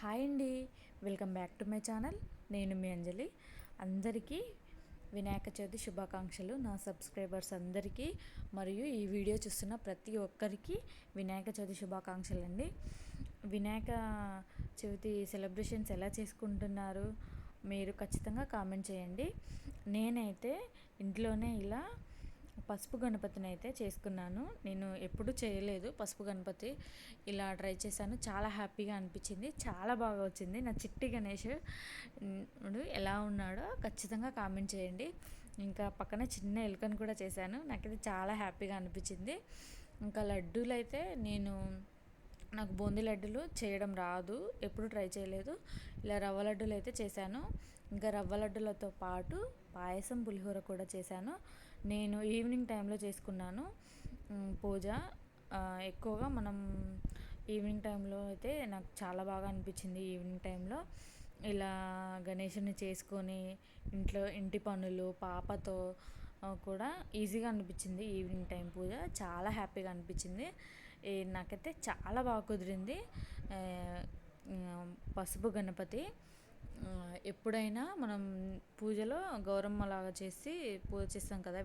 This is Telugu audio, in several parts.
హాయ్ అండి. Welcome back to my channel. నేను మీ అంజలి. అందరికీ వినాయక చవితి శుభాకాంక్షలు. నా సబ్స్క్రైబర్స్ అందరికీ మరియు ఈ వీడియో చూస్తున్న ప్రతి ఒక్కరికి వినాయక చవితి శుభాకాంక్షలు అండి వినాయక చవితి సెలబ్రేషన్స్ ఎలా చేసుకుంటున్నారు మీరు ఖచ్చితంగా కామెంట్ చేయండి. నేనైతే ఇంట్లోనే ఇలా పసుపు గణపతిని అయితే చేసుకున్నాను. నేను ఎప్పుడు చేయలేదు పసుపు గణపతి. ఇలా ట్రై చేశాను. చాలా హ్యాపీగా అనిపించింది. చాలా బాగా వచ్చింది. నా చిట్టి గణేష్ ఎలా ఉన్నాడో ఖచ్చితంగా కామెంట్ చేయండి. ఇంకా పక్కన చిన్న ఎలుకను కూడా చేశాను. నాకైతే చాలా హ్యాపీగా అనిపించింది. ఇంకా లడ్డూలు అయితే నేను నాకు బూందీ లడ్డులు చేయడం రాదు ఎప్పుడు ట్రై చేయలేదు. ఇలా రవ్వ లడ్డూలు అయితే చేశాను. ఇంకా రవ్వ లడ్డులతో పాటు పాయసం పులిహోర కూడా చేశాను. నేను ఈవినింగ్ టైంలో చేసుకున్నాను. పూజ. ఎక్కువగా మనం ఈవినింగ్ టైంలో అయితే నాకు చాలా బాగా అనిపించింది ఈవినింగ్ టైంలో. ఇలా గణేషుని చేసుకొని ఇంట్లో ఇంటి పనులు పాపతో కూడా ఈజీగా అనిపించింది ఈవినింగ్ టైం పూజ. చాలా హ్యాపీగా అనిపించింది. నాకైతే చాలా బాగా కుదిరింది. పసుపు గణపతి. ఎప్పుడైనా మనం పూజలో గౌరమ్మలాగా చేసి పూజ చేస్తాం కదా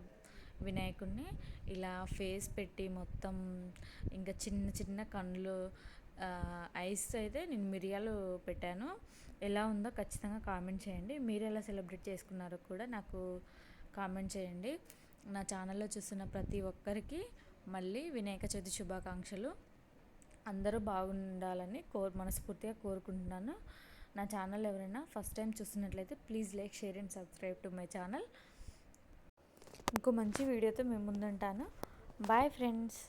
వినాయకుడిని ఇలా ఫేస్ పెట్టి మొత్తం ఇంకా చిన్న చిన్న కళ్ళు ఐస్ అయితే నేను మిరియాలు పెట్టాను. ఎలా ఉందో ఖచ్చితంగా కామెంట్ చేయండి. మీరు ఎలా సెలబ్రేట్ చేసుకున్నారో కూడా నాకు కామెంట్ చేయండి. నా ఛానల్లో చూస్తున్న ప్రతి ఒక్కరికి మళ్ళీ వినాయక చవితి శుభాకాంక్షలు. అందరూ బాగుండాలని కోరు మనస్ఫూర్తిగా కోరుకుంటున్నాను. నా ఛానల్ ఎవరైనా ఫస్ట్ టైం చూస్తున్నట్లయితే please like share and subscribe to my channel. ఇంకో మంచి వీడియోతో మేము ముందుంటాను. Bye friends.